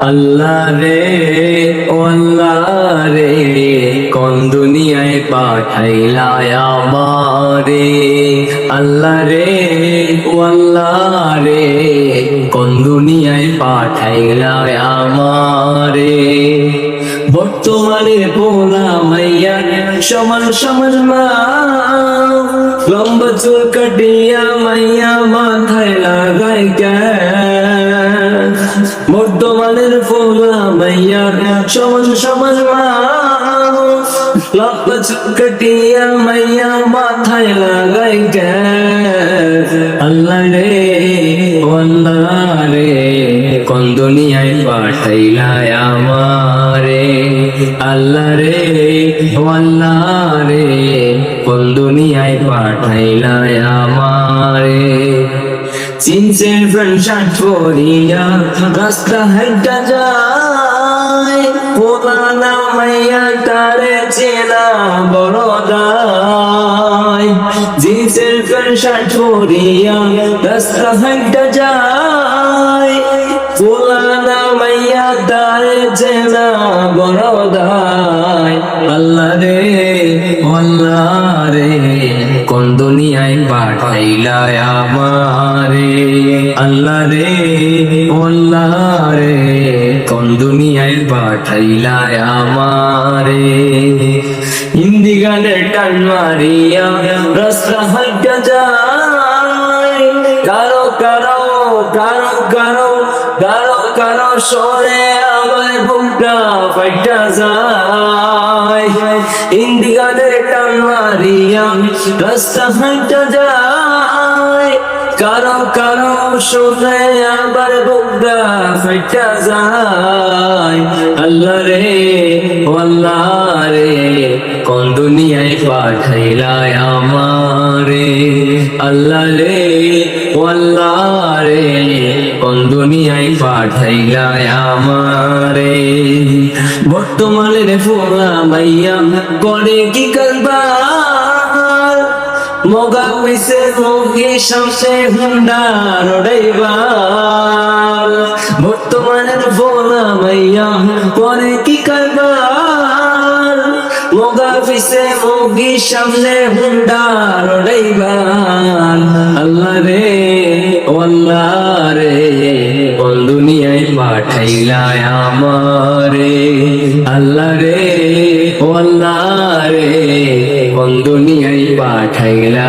আল্লাহ রে, ও আল্লাহ রে, কোন দুনিয়ায় পাঠাইলা আমারে? আল্লাহ রে, ও আল্লাহ রে, কোন দুনিয়ায় পাঠাইলা আমারে? বর্তমানে পোলা মাইয়া, সমান সমান মা, লম্বা চুল কাটিয়া মাইয়া মাথায় লাগাই কেন বর্তমানের পোলা মাইয়া সমান সমান মা লম্বা চুল কাটিয়া মাইয়া মাথায় লাগাই আল্লাহ রে আল্লাহ রে, কোন দুনিয়ায় পাঠাইলা আমারে? আল্লাহ রে আল্লাহ রে, কোন দুনিয়ায় পাঠাইলা আমারে চিনছে ফ্রেন্ড শার্ট পরিয়া, রাস্তা হেঁটা যায় পোলানা মাইয়া তারে চেনা বড় দায়। জিন্সের প্যান্ট শার্ট পরিয়া, রাস্তা হেঁটা যায় পোলানা মাইয়া তারে চেনা বড় আল্লাহ রে। আল্লাহ রে কোন দুনিয়ায় পাঠাইলা আমারে? আল্লাহ রে আল্লাহ রে, কোন দুনিয়ায় পাঠাইলা আমারে? হিন্দি মারিয়া রাস্তা যায়। কারও কারও কারও কারও কারও কারও সরে আমার বুকটা ফাইটা যায়। হিন্দি টান মারিয়া রাস্তা হাইটা যায়। কারও কারও শুনে আবার বুকটা ফাইটা যায়। আল্লাহ রে আল্লাহ রে, কোন দুনিয়ায় পাঠাইলা আমারে? আল্লাহ রে আল্লাহ রে, কোন দুনিয়ায় পাঠাইলা আমারে? বর্তমানে রে ফোলা মাইয়া করে কি কারবার? মগা পিসে মুখে সামসে হুন্ডা রড়াইবার। বর্তমানের ফোলা মাইয়া করে কি কারবার? মগা পিসে মুখে সামনে হুন্ডা রড়াইবার। আল্লাহ রে, ও আল্লাহ রে কোন দুনিয়ায় পাঠাইলা আমারে। আল্লাহ রে ও আল্লাহ রে বন্ধু নিয়ে পাঠাইলা